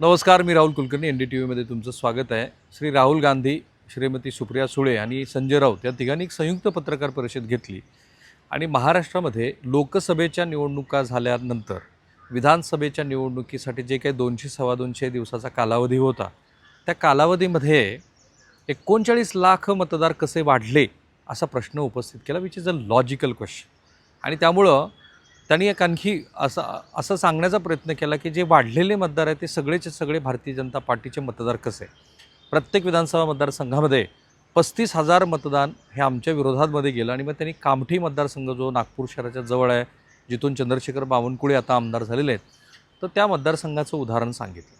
नमस्कार मी Rahul Kulkarni N D T व्हीमध्ये तुमचं स्वागत आहे. श्री राहुल गांधी श्रीमती सुप्रिया सुळे आणि संजय राऊत या तिघांनी एक संयुक्त पत्रकार परिषद घेतली आणि महाराष्ट्रामध्ये लोकसभेच्या निवडणुका झाल्यानंतर विधानसभेच्या निवडणुकीसाठी जे काही दोनशे सव्वा दोनशे दिवसाचा कालावधी होता त्या कालावधीमध्ये एकोणचाळीस लाख मतदार कसे वाढले असा प्रश्न उपस्थित केला which is a logical question आणि त्यामुळं त्यांनी एक आणखी असं असं सांगण्याचा प्रयत्न केला की जे वाढलेले मतदार आहेत ते सगळेचे सगळे भारतीय जनता पार्टीचे मतदार कसे प्रत्येक विधानसभा मतदारसंघामध्ये पस्तीस हजार मतदान हे आमच्या विरोधातमध्ये गेलं आणि मग त्यांनी कामठी मतदारसंघ जो नागपूर शहराच्या जवळ आहे जिथून चंद्रशेखर बावनकुळे आता आमदार झालेले आहेत तर त्या मतदारसंघाचं उदाहरण सांगितलं.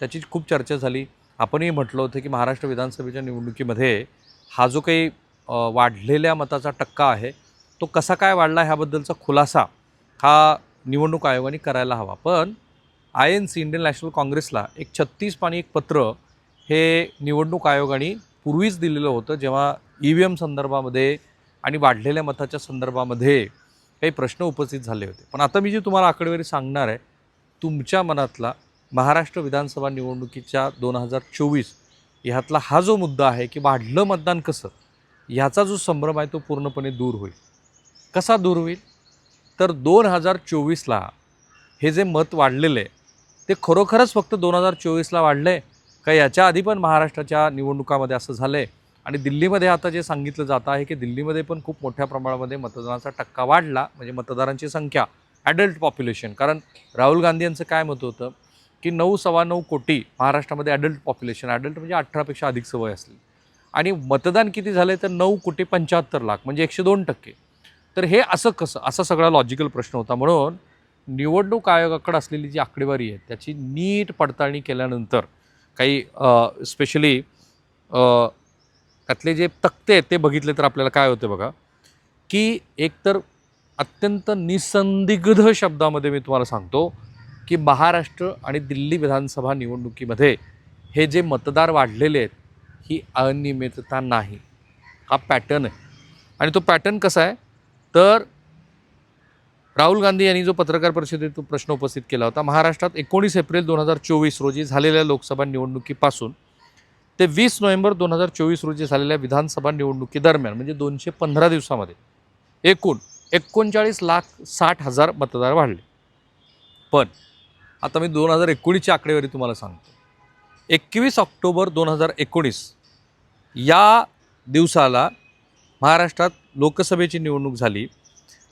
त्याची खूप चर्चा झाली. आपणही म्हटलं होतं की महाराष्ट्र विधानसभेच्या निवडणुकीमध्ये हा जो काही वाढलेल्या मताचा टक्का आहे तो कसा काय वाढला ह्याबद्दलचा खुलासा हा निवडणूक आयोगाने करायला हवा. पण I N C Indian National काँग्रेसला एक छत्तीस पाणी एक पत्र हे निवडणूक आयोगाने पूर्वीच दिलेलं होतं. जेव्हा ई व्ही एम संदर्भामध्ये आणि वाढलेल्या मताच्या संदर्भामध्ये काही प्रश्न उपस्थित झाले होते. पण आता मी जे तुम्हाला आकडेवारी सांगणार आहे तुमच्या मनातला महाराष्ट्र विधानसभा निवडणुकीच्या दोन हजार चोवीस ह्यातला हा जो मुद्दा आहे की वाढलं मतदान कसं ह्याचा जो संभ्रम आहे तो पूर्णपणे दूर होईल. कसा दूर होईल? तर दोन हजार चोवीसला हे जे मत वाढलेलं आहे ते खरोखरच फक्त दोन हजार चोवीसला वाढलं? आहे का याच्या आधी पण महाराष्ट्राच्या निवडणुकामध्ये असं झालं आहे आणि दिल्लीमध्ये आता जे सांगितलं जातं आहे की दिल्लीमध्ये पण खूप मोठ्या प्रमाणामध्ये मतदानाचा टक्का वाढला म्हणजे मतदारांची संख्या ॲडल्ट पॉप्युलेशन कारण राहुल गांधी यांचं काय मत होतं? की नऊ सव्वा नऊ कोटी महाराष्ट्रामध्ये ॲडल्ट पॉप्युलेशन ॲडल्ट म्हणजे अठरापेक्षा अधिक सवय असली. आणि मतदान किती झाले तर नऊ कोटी पंच्याहत्तर लाख म्हणजे एकशे दोन टक्के. तर हे असं कसं असा सगळा लॉजिकल प्रश्न होता. म्हणून निवडणूक आयोगाकडे असलेली जी आकडेवारी आहे त्याची नीट पडताळणी केल्यानंतर काही स्पेशली त्यातले जे तक्ते आहेत ते बघितले तर आपल्याला काय होते बघा की एकतर अत्यंत निसंदिग्ध शब्दामध्ये मी तुम्हाला सांगतो की महाराष्ट्र आणि दिल्ली विधानसभा निवडणुकीमध्ये हे जे मतदार वाढलेले आहेत ही अनियमितता नाही. हा पॅटर्न आहे. आणि तो पॅटर्न कसा आहे? तर राहुल गांधी यांनी जो पत्रकार परिषदेत तो प्रश्न उपस्थित केला होता महाराष्ट्रात एकोणीस एप्रिल दोन हजार चोवीस रोजी झालेल्या लोकसभा निवडणुकीपासून ते वीस नोव्हेंबर दोन हजार चोवीस रोजी झालेल्या विधानसभा निवडणुकीदरम्यान म्हणजे दोनशे पंधरा दिवसामध्ये एकूण एकोणचाळीस लाख साठ हजार मतदार वाढले. पण आता मी दोन हजार एकोणीसची आकडेवारी तुम्हाला सांगतो. एकवीस ऑक्टोबर दोन हजार एकोणीस या दिवसाला महाराष्ट्रात लोकसभेची निवडणूक झाली.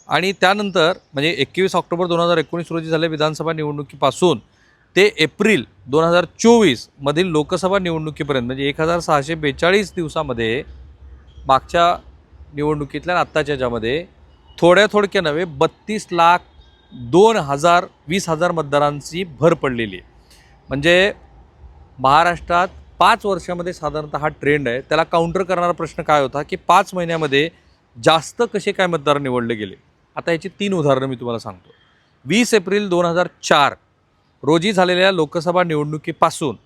आणि त्यानंतर म्हणजे एकवीस ऑक्टोबर दोन हजार एकोणीस रोजी झाल्या विधानसभा निवडणुकीपासून ते एप्रिल दोन हजार चोवीसमधील लोकसभा निवडणुकीपर्यंत म्हणजे एक हजार सहाशे बेचाळीस दिवसामध्ये मागच्या निवडणुकीतल्या आत्ताच्या याच्यामध्ये थोड्या थोडक्या नव्हे बत्तीस लाख दोन हजार वीस हजार मतदारांची भर पडलेली आहे. म्हणजे महाराष्ट्रात पाच वर्षामध्ये साधारणतः हा ट्रेंड आहे. त्याला काउंटर करणारा प्रश्न काय होता की पाच महिन्यामध्ये जास्त कसे काय मतदार निवडले गेले? आता याची तीन उदाहरणं मी तुम्हाला सांगतो. वीस एप्रिल दोन हजार चार रोजी झालेल्या लोकसभा निवडणुकीपासून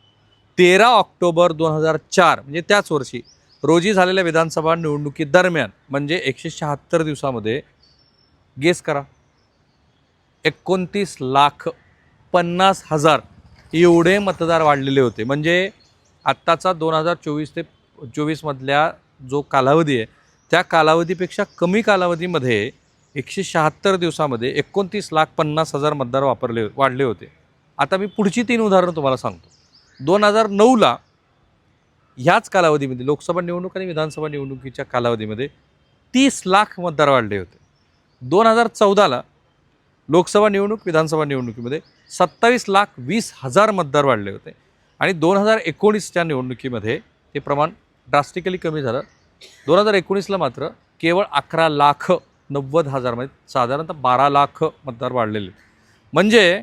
तेरा ऑक्टोबर दोन हजार चार म्हणजे त्याच वर्षी रोजी झालेल्या विधानसभा निवडणुकीदरम्यान म्हणजे एकशे शहात्तर दिवसामध्ये गेस करा. एकोणतीस लाख पन्नास हजार एवढे मतदार वाढलेले होते. म्हणजे आत्ताचा दोन हजार चोवीस ते चोवीसमधल्या जो कालावधी आहे त्या कालावधीपेक्षा कमी कालावधीमध्ये एकशे शहात्तर दिवसामध्ये एकोणतीस लाख पन्नास हजार मतदार वापरले वाढले होते. आता मी पुढची तीन उदाहरणं तुम्हाला सांगतो. दोन हजार नऊला ह्याच कालावधीमध्ये लोकसभा निवडणूक आणि विधानसभा निवडणुकीच्या कालावधीमध्ये तीस लाख मतदार वाढले होते. दोन हजार चौदाला लोकसभा निवडणूक विधानसभा निवडणुकीमध्ये सत्तावीस लाख वीस हजार मतदार वाढले होते. आणि दोन हजार एकोणीसच्या निवडणुकीमध्ये ते प्रमाण ड्रास्टिकली कमी झालं. दोन हजार एकोणीसला मात्र केवळ अकरा लाख नव्वद हजार म्हणजे साधारणतः बारा लाख मतदार वाढलेले. म्हणजे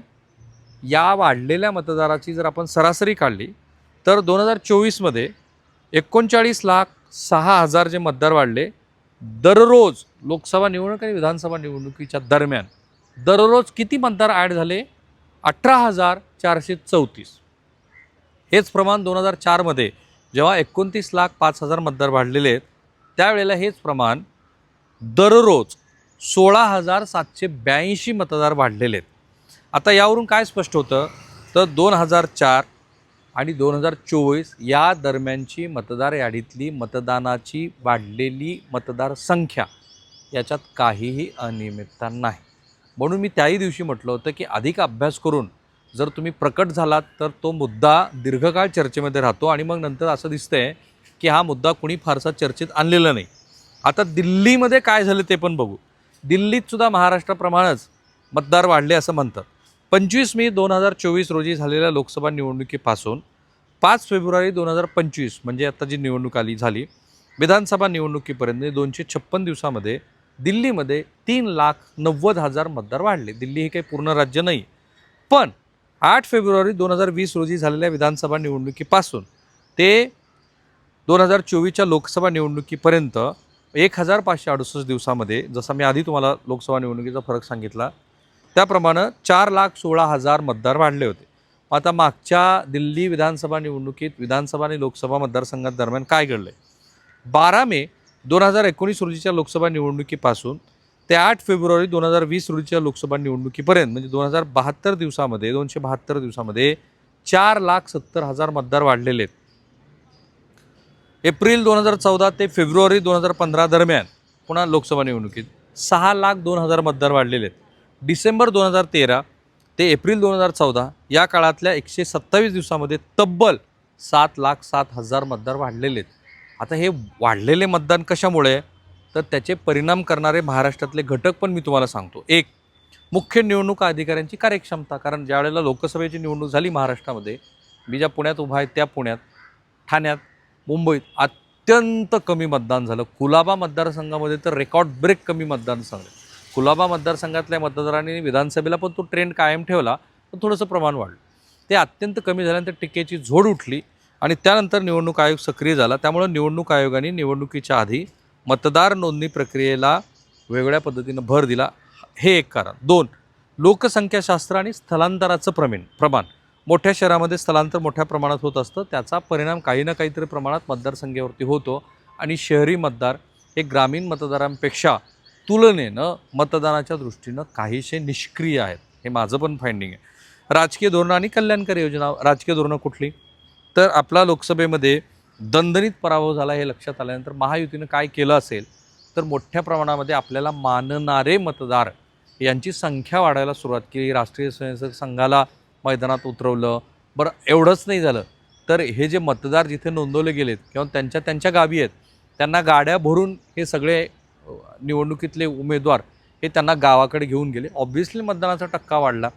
या वाढलेल्या मतदाराची जर आपण सरासरी काढली तर दोन हजार चोवीसमध्ये एकोणचाळीस लाख सहा हजार जे मतदार वाढले दररोज लोकसभा निवडणूक आणि विधानसभा निवडणुकीच्या दरम्यान दररोज किती मतदार ॲड झाले? अठरा हजार चारशे चौतीस. हेच प्रमाण दोन हजार चारमध्ये जेव्हा एकोणतीस लाख पाच हजार मतदार वाढलेले आहेत त्यावेळेला हेच प्रमाण दररोज सोळा हजार सातशे ब्याऐंशी मतदार वाढलेले आहेत. आता यावरून काय स्पष्ट होतं? तर दोन हजार चार आणि दोन हजार चोवीस या दरम्यानची मतदार यादीतली मतदानाची वाढलेली मतदार संख्या याच्यात काहीही अनियमितता नाही. म्हणून मी त्याही दिवशी म्हटलं होतं की अधिक अभ्यास करून जर तुम्ही प्रकट झालात तर तो मुद्दा दीर्घकाळ चर्चेमध्ये राहतो आणि मग नंतर असं दिसतंय की हा मुद्दा कुणी फारसा चर्चेत आणलेला नाही. आता दिल्लीमध्ये काय झालं ते पण बघू. दिल्लीत सुद्धा महाराष्ट्राप्रमाणेच मतदार वाढले असं म्हणतात. पंचवीस मे दोन हजार चोवीस रोजी झालेल्या लोकसभा निवडणुकीपासून पाच फेब्रुवारी दोन हजार पंचवीस म्हणजे आता जी निवडणूक आली झाली विधानसभा निवडणुकीपर्यंत दोनशे छप्पन दिवसामध्ये दिल्लीमध्ये तीन लाख नव्वद हजार मतदार वाढले. दिल्ली हे काही पूर्ण राज्य नाही. पण आठ फेब्रुवारी दोन हजार वीस रोजी झालेल्या विधानसभा निवडणुकीपासून ते दोन हजार चोवीसच्या लोकसभा निवडणुकीपर्यंत एक हजार पाचशे अडुसष्ट दिवसामध्ये जसा मी आधी तुम्हाला लोकसभा निवडणुकीचा फरक सांगितला त्याप्रमाणे चार लाख सोळा हजार मतदार वाढले होते. आता मागच्या दिल्ली विधानसभा निवडणुकीत विधानसभा आणि लोकसभा मतदारसंघात दरम्यान काय घडलं आहे बारा मे दोन हजार एकोणीस रोजीच्या लोकसभा निवडणुकीपासून ते आठ फेब्रुवारी दोन हजार वीस रोजीच्या लोकसभा निवडणुकीपर्यंत म्हणजे दोन हजार बहात्तर दिवसामध्ये दोनशे बहात्तर दिवसामध्ये चार लाख सत्तर हजार मतदार वाढलेले आहेत. एप्रिल दोन हजार चौदा ते फेब्रुवारी दोन हजार पंधरा दरम्यान पुन्हा लोकसभा निवडणुकीत सहा लाख दोन हजार मतदार वाढलेले आहेत. डिसेंबर दोन हजार तेरा ते एप्रिल दोन हजार चौदा या काळातल्या एकशे सत्तावीस दिवसामध्ये तब्बल सात लाख सात हजार मतदार वाढलेले आहेत. आता हे वाढलेले मतदान कशामुळे? तर त्याचे परिणाम करणारे महाराष्ट्रातले घटक पण मी तुम्हाला सांगतो. एक मुख्य निवडणूक अधिकाऱ्यांची कार्यक्षमता. कारण ज्यावेळेला लोकसभेची निवडणूक झाली महाराष्ट्रामध्ये मी ज्या पुण्यात उभा आहे त्या पुण्यात ठाण्यात मुंबईत अत्यंत कमी मतदान झालं. कुलाबा मतदारसंघामध्ये तर रेकॉर्ड ब्रेक कमी मतदान झालं. कुलाबा मतदारसंघातल्या मतदारांनी विधानसभेला पण तो ट्रेंड कायम ठेवला पण थोडंसं प्रमाण वाढलं. ते अत्यंत कमी झाल्यानंतर टीकेची झोड उठली आणि त्यानंतर निवडणूक आयोग सक्रिय झाला. त्यामुळं निवडणूक आयोगाने निवडणुकीच्या आधी मतदार नोंदणी प्रक्रियेला वेगळ्या पद्धतीनं भर दिला. हे एक कारण. दोन लोकसंख्याशास्त्र आणि स्थलांतराचं प्रमेन प्रमाण. मोठ्या शहरामध्ये स्थलांतर मोठ्या प्रमाणात होत असतं. त्याचा परिणाम काही ना काहीतरी प्रमाणात मतदारसंख्येवरती होतो आणि शहरी मतदार हे ग्रामीण मतदारांपेक्षा तुलनेनं मतदानाच्या दृष्टीनं काहीसे निष्क्रिय आहेत. हे माझं पण फाइंडिंग आहे. राजकीय धोरणं आणि कल्याणकारी योजना राजकीय धोरणं कुठली? तर आपला लोकसभेमध्ये दणदणीत पराभव झाला हे लक्षात आल्यानंतर महायुतीनं काय केलं असेल तर मोठ्या प्रमाणामध्ये आपल्याला मानणारे मतदार यांची संख्या वाढायला सुरुवात केली. राष्ट्रीय स्वयंसेवक संघाला मैदानात उतरवलं. बरं एवढंच नाही झालं. तर हे जे मतदार जिथे नोंदवले गेलेत किंवा त्यांच्या त्यांच्या गावी आहेत त्यांना गाड्या भरून हे सगळे निवडणुकीतले उमेदवार हे त्यांना गावाकडे घेऊन गेले. ऑब्व्हियसली मतदानाचा टक्का वाढला.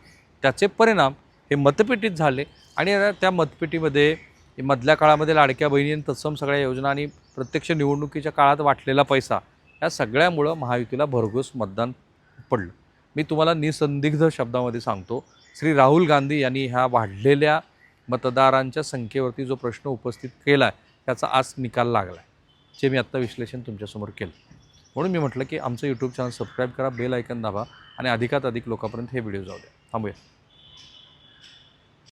त्याचे परिणाम हे मतपेटीत झाले आणि त्या मतपेटीमध्ये मधल्या काळामध्ये लाडक्या बहिणी आणि तत्सम सगळ्या योजना आणि प्रत्यक्ष निवडणुकीच्या काळात वाटलेला पैसा या सगळ्यामुळं महायुतीला भरघोस मतदान पडलं. मी तुम्हाला निसंदिग्ध शब्दामध्ये सांगतो श्री राहुल गांधी यांनी ह्या वाढलेल्या मतदारांच्या संख्येवरती जो प्रश्न उपस्थित केला आहे त्याचा आज निकाल लागला आहे जे मी आत्ता विश्लेषण तुमच्यासमोर केलं. म्हणून मी म्हटलं की आमचं यूट्यूब चॅनल सबस्क्राईब करा बेल ऐकन दाबा आणि अधिकात अधिक लोकांपर्यंत हे व्हिडिओ जाऊ द्या. थांबूया.